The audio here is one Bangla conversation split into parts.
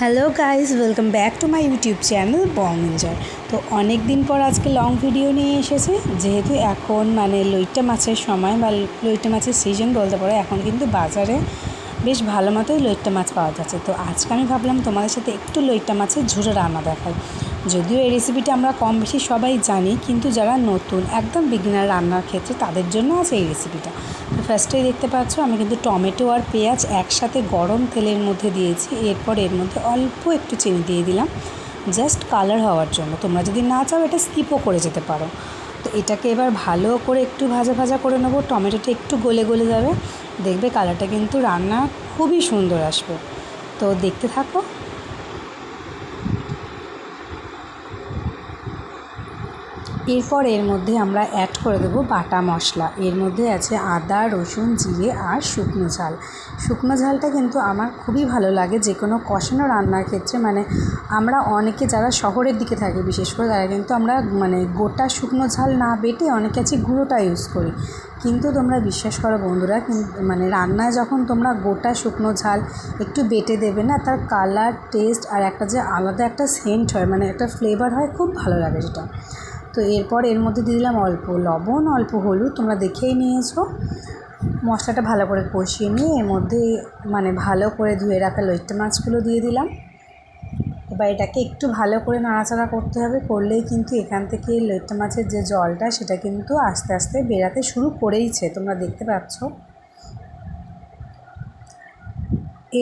Hello guys welcome back to my YouTube channel Bong Enjoy. তো অনেক দিন পর আজকে লং ভিডিও নিয়ে এসেছে, যেহেতু এখন মানে লইট্টা মাছের সময় বা লইট্টা মাছের সিজন বলতে পারো, এখন কিন্তু বাজারে বেশ ভালো মতোই লইট্টা মাছ পাওয়া যাচ্ছে। তো আজকে আমি ভাবলাম তোমাদের সাথে একটু লইট্টা মাছের ঝুড়ো রান্না দেখাই। যদিও এই রেসিপিটা আমরা কম বেশি সবাই জানি, কিন্তু যারা নতুন, একদম বিগিনার রান্নার ক্ষেত্রে তাদের জন্য আছে এই রেসিপিটা তো ফার্স্টেই দেখতে পাচ্ছ, আমি কিন্তু টমেটো আর পেঁয়াজ একসাথে গরম তেলের মধ্যে দিয়েছি, এরপর এর মধ্যে অল্প একটু চিনি দিয়ে দিলাম জাস্ট কালার হওয়ার জন্য। তোমরা যদি না চাও, এটা স্কিপও করে যেতে পারো। তো এটাকে এবার ভালো করে একটু ভাজা ভাজা করে নেব, টমেটোটা একটু গলে গলে যাবে, দেখবে কালারটা কিন্তু রান্না খুবই সুন্দর আসবে। তো দেখতে থাকো। এরপর এর মধ্যে আমরা অ্যাড করে দেবো বাটা মশলা। এর মধ্যে আছে আদা, রসুন, জিরে আর শুকনো ঝাল। শুকনো ঝালটা কিন্তু আমার খুবই ভালো লাগে যে কোনো কষানো রান্নার ক্ষেত্রে। মানে আমরা অনেকে যারা শহরের দিকে থাকি, বিশেষ করে তারা কিন্তু আমরা মানে গোটা শুকনো ঝাল না বেটে অনেকে আছে গুঁড়োটা ইউজ করি। কিন্তু তোমরা বিশ্বাস করো বন্ধুরা মানে রান্নায় যখন তোমরা গোটা শুকনো ঝাল একটু বেটে দেবে না, তার কালার টেস্ট আর একটা যে আলাদা একটা সেন্ট হয় মানে একটা ফ্লেভার হয়, খুব ভালো লাগে সেটা। তো এরপর এর মধ্যে দিয়ে দিলাম অল্প লবণ, অল্প হলুদ, তোমরা দেখেই নিয়েছো। মশলাটা ভালো করে কষিয়ে নিয়ে এর মধ্যে মানে ভালো করে ধুয়ে রাখা লইট্টা মাছগুলো দিয়ে দিলাম। এবার এটাকে একটু ভালো করে নাড়াচাড়া করতে হবে, করলেই কিন্তু এখান থেকে লইট্টা মাছের যে জলটা সেটা কিন্তু আস্তে আস্তে বেরাতে শুরু করেইছে, তোমরা দেখতে পাচ্ছ।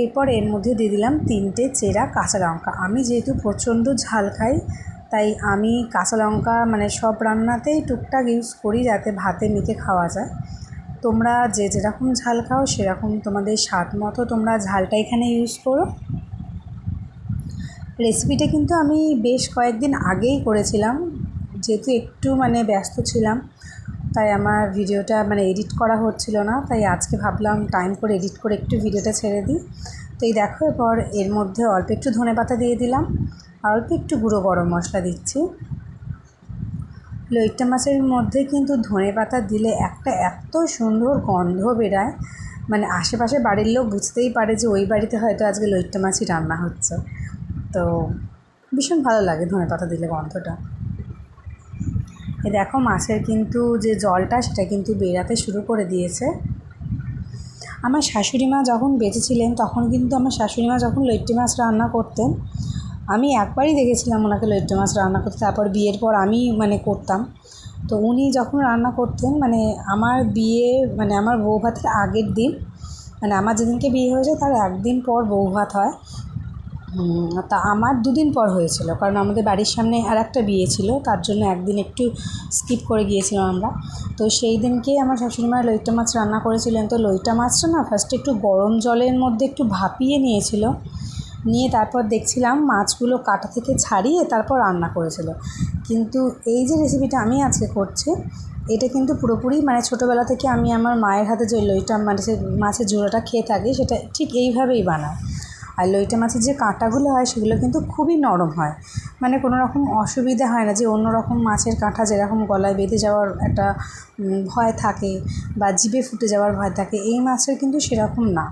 এরপর এর মধ্যে দিয়ে দিলাম তিনটে চেরা কাঁচা লঙ্কা। আমি যেহেতু প্রচণ্ড ঝাল খাই তাই আমি কাঁচা লঙ্কা মানে সব রান্নাতেই টুকটাক ইউজ করি যাতে ভাতে মেখে খাওয়া যায়। তোমরা যে যেরকম ঝাল খাও সেরকম তোমাদের স্বাদ মতো তোমরা ঝালটা এখানে ইউজ করো। রেসিপিটা কিন্তু আমি বেশ কয়েকদিন আগেই করেছিলাম। যেহেতু একটু মানে ব্যস্ত ছিলাম, তাই আমার ভিডিওটা মানে এডিট করা হচ্ছিল না। তাই আজকে ভাবলাম টাইম করে এডিট করে একটু ভিডিওটা ছেড়ে দিই। তো এই দেখো, এরপর এর মধ্যে অল্প একটু ধনে পাতা দিয়ে দিলাম। অল্প একটু গুঁড়ো গরম মশলা দিচ্ছি। লইট্টা মাছের মধ্যে কিন্তু ধনে পাতা দিলে একটা এত সুন্দর গন্ধ বেরায়। মানে আশেপাশে বাড়ির লোক বুঝতেই পারে যে ওই বাড়িতে হয়তো আজকে লইট্টা মাছই রান্না হচ্ছে। তো ভীষণ ভালো লাগে ধনে পাতা দিলে গন্ধটা। এ দেখো মাছের কিন্তু যে জলটা সেটা কিন্তু বেরাতে শুরু করে দিয়েছে। আমার শাশুড়ি মা যখন বেঁচে ছিলেন তখন কিন্তু আমার শাশুড়ি মা যখন লইট্টি মাছ রান্না করতেন আমি একবারই দেখেছিলাম ওনাকে লইট্টে মাছ রান্না করতে, তারপর বিয়ের পর আমি মানে করতাম। তো উনি যখন রান্না করতেন মানে আমার বিয়ে মানে আমার বউ ভাতের আগের দিন মানে আমার যেদিনকে বিয়ে হয়েছে তার একদিন পর বউ ভাত হয়। তা আমার দুদিন পর হয়েছিল, কারণ আমাদের বাড়ির সামনে আর একটা বিয়ে ছিল, তার জন্য একদিন একটু স্কিপ করে গিয়েছিলাম আমরা। তো সেই দিনকে আমার শাশুড়িমা লইট্টা মাছ রান্না করেছিলেন। তো লইটা মাছটা না ফার্স্টে একটু গরম জলের মধ্যে একটু ভাপিয়ে নিয়েছিল। নিয়ে তারপর দেখছিলাম মাছগুলো কাটা থেকে ছাড়িয়ে তারপর রান্না করেছিল। কিন্তু এই যে রেসিপিটা আমি আজকে করছি, এটা কিন্তু পুরোপুরি মানে ছোটোবেলা থেকে আমি আমার মায়ের হাতে যে লইটা মানে সে মাছের জোড়াটা খেয়ে থাকি, সেটা ঠিক এইভাবেই বানায়। আর লইটা মাছের যে কাঁটাগুলো হয়, সেগুলো কিন্তু খুবই নরম হয়। মানে কোনো রকম অসুবিধা হয় না যে অন্য রকম মাছের কাঁটা যেরকম গলায় বেঁধে যাওয়ার একটা ভয় থাকে বা জিভে ফুটে যাওয়ার ভয় থাকে, এই মাছের কিন্তু সেরকম না।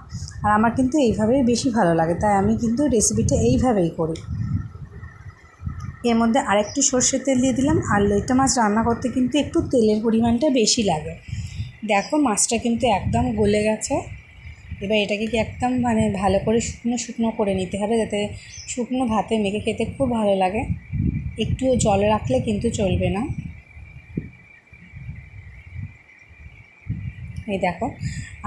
আর আমার কিন্তু এইভাবেই বেশি ভালো লাগে, তাই আমি কিন্তু রেসিপিটা এইভাবেই করি। এর মধ্যে আরেকটু সর্ষের তেল দিয়ে দিলাম, আর লইটা মাছ রান্না করতে কিন্তু একটু তেলের পরিমাণটা বেশি লাগে। দেখো মাছটা কিন্তু একদম গলে গেছে। এবার এটাকে কি একদম মানে ভালো করে শুকনো শুকনো করে নিতে হবে যাতে শুকনো ভাতে মেখে খেতে খুব ভালো লাগে। একটুও জল রাখলে কিন্তু চলবে না। এই দেখো,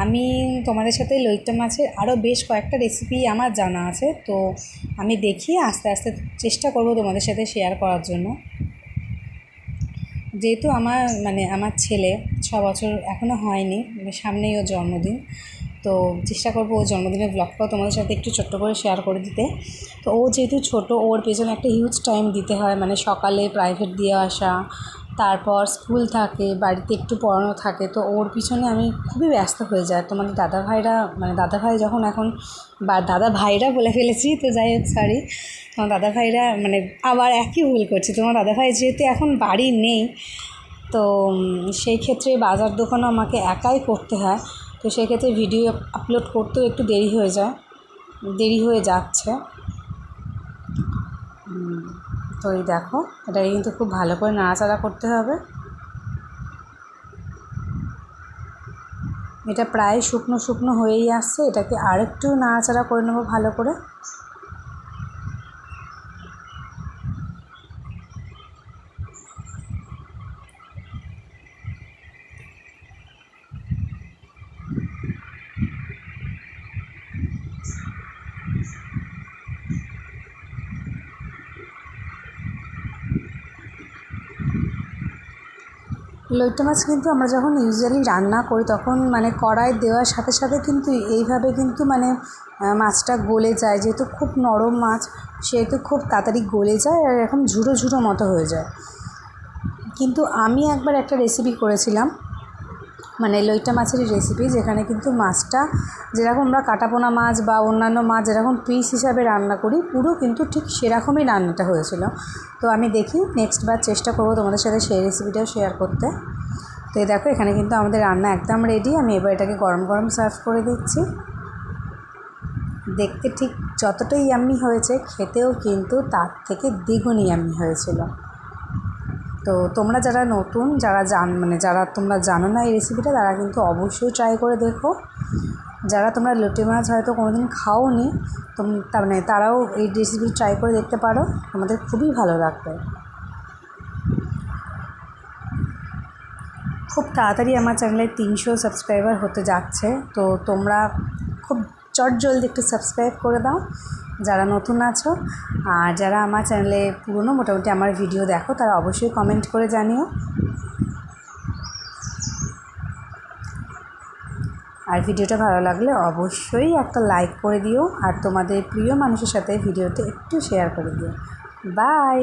আমি তোমাদের সাথে লইট্টা মাছের আরও বেশ কয়েকটা রেসিপি আমার জানা আছে, তো আমি দেখি, আস্তে আস্তে চেষ্টা করব তোমাদের সাথে শেয়ার করার জন্য। যেহেতু আমার মানে আমার ছেলে ছ বছর এখনও হয়নি, সামনেই ওর জন্মদিন তো চেষ্টা করব ওর জন্মদিনের ব্লগটাও তোমাদের সাথে একটু ছোট্ট করে শেয়ার করে দিতে। তো ও যেহেতু ছোটো, ওর পেছনে একটা হিউজ টাইম দিতে হয় মানে সকালে প্রাইভেট দিয়ে আসা, তারপর স্কুল থাকে, বাড়িতে একটু পড়ানো থাকে, তো ওর পিছনে আমি খুবই ব্যস্ত হয়ে যাই। তোমাদের দাদা ভাইরা মানে দাদা ভাই যখন এখন, বা দাদা ভাইরা বলে ফেলেছি, তো যাই হোক সরি তোমার দাদা ভাইরা মানে আবার একই ভুল করছে। তোমার দাদা ভাই যেহেতু এখন বাড়ি নেই, তো সেই ক্ষেত্রে বাজার দোকানও আমাকে একাই করতে হয়। তো সেক্ষেত্রে ভিডিও আপলোড করতেও একটু দেরি হয়ে যায়। দেরি হয়ে যাচ্ছে। তো এই দেখো এটাকে কিন্তু খুব ভালো করে নাড়াচাড়া করতে হবে। এটা প্রায় শুকনো শুকনো হয়েই আসছে, এটাকে আরেকটু নাড়াচাড়া করে নেব ভালো করে। লইট্টা মাছ কিন্তু আমরা যখন ইউজুয়ালি রান্না করি, তখন মানে কড়াই দেওয়ার সাথে সাথে কিন্তু এইভাবে কিন্তু মানে মাছটা গলে যায়। যেহেতু খুব নরম মাছ, সেহেতু খুব তাড়াতাড়ি গলে যায় আর এরকম ঝুড়ো ঝুড়ো মতো হয়ে যায়। কিন্তু আমি একবার একটা রেসিপি করেছিলাম। মানে লইট্টা মাছেরই রেসিপি যেখানে কিন্তু মাছটা যেরকম আমরা কাটাপোনা মাছ বা অন্যান্য মাছ যেরকম পিস হিসাবে রান্না করি, পুরো কিন্তু ঠিক সেরকমই রান্নাটা হয়েছিল। তো আমি দেখি নেক্সট বার চেষ্টা করব তোমাদের সাথে সেই রেসিপিটাও শেয়ার করতে। তো এই দেখো, এখানে কিন্তু আমাদের রান্না একদম রেডি আমি এবার এটাকে গরম গরম সার্ভ করে দিচ্ছি। দেখতে ঠিক যতটাই ইয়াম্মি হয়েছে, খেতেও কিন্তু তার থেকে দ্বিগুণ ইয়াম্মি হয়েছিল। তো তোমরা যারা নতুন, যারা জান মানে যারা তোমরা জানো না এই রেসিপিটা তারা কিন্তু অবশ্যই ট্রাই করে দেখো। যারা তোমরা লোটে মাছ হয়তো কোনোদিন খাওনি, তোম তার মানে তারাও এই রেসিপি ট্রাই করে দেখতে পারো। তোমাদের খুবই ভালো লাগবে। খুব তাড়াতাড়ি আমার চ্যানেলে তিনশো সাবস্ক্রাইবার হতে যাচ্ছে, তো তোমরা খুব চট জলদি একটু সাবস্ক্রাইব করে দাও। যারা নতুন আছো, আর যারা আমার চ্যানেলে পুরনো মোটামুটি আমার ভিডিও দেখো, তারা অবশ্যই কমেন্ট করে জানিও। আর ভিডিওটা ভালো লাগলে অবশ্যই একটা লাইক করে দিও, আর তোমাদের প্রিয় মানুষের সাথে ভিডিওটা একটু শেয়ার করে দিও। বাই